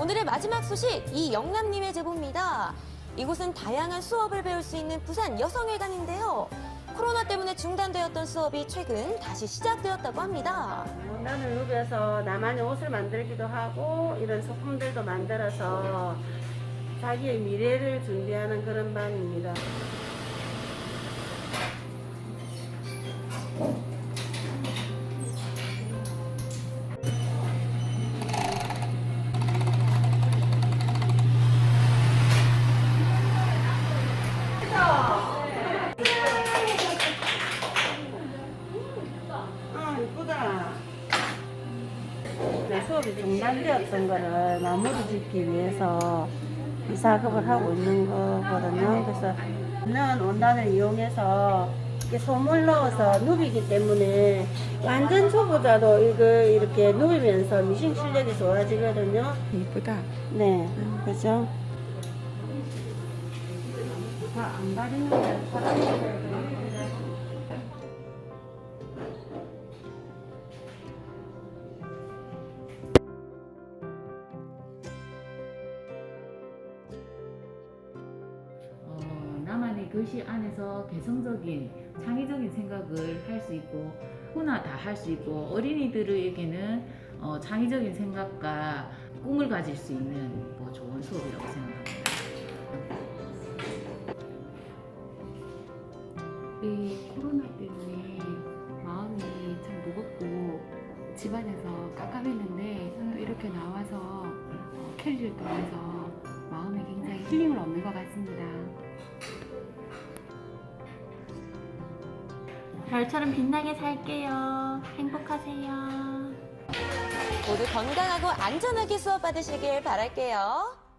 오늘의 마지막 소식 이영남님의 제보입니다. 이곳은 다양한 수업을 배울 수 있는 부산 여성회관인데요. 코로나 때문에 중단되었던 수업이 최근 다시 시작되었다고 합니다. 나는 룹에서 나만의 옷을 만들기도 하고 이런 소품들도 만들어서 자기의 미래를 준비하는 그런 반입니다. 수업이 중단되었던 거를 마무리 짓기 위해서 이 작업을 하고 있는 거거든요. 그래서 는 원단을 이용해서 이렇게 솜을 넣어서 누비기 때문에 완전 초보자도 이거 이렇게 누비면서 미싱 실력이 좋아지거든요. 이쁘다. 네, 그죠? 다안 가리는데 교실 안에서 개성적인 창의적인 생각을 할 수 있고 누구나 다 할 수 있고 어린이들에게는 어, 창의적인 생각과 꿈을 가질 수 있는 뭐 좋은 수업이라고 생각합니다. 이 코로나 때문에 마음이 참 무겁고 집안에서 깜깜했는데 또 이렇게 나와서 어, 캘리를 통해서 마음에 굉장히 힐링을 얻는 것 같습니다. 별처럼 빛나게 살게요. 행복하세요. 모두 건강하고 안전하게 수업 받으시길 바랄게요.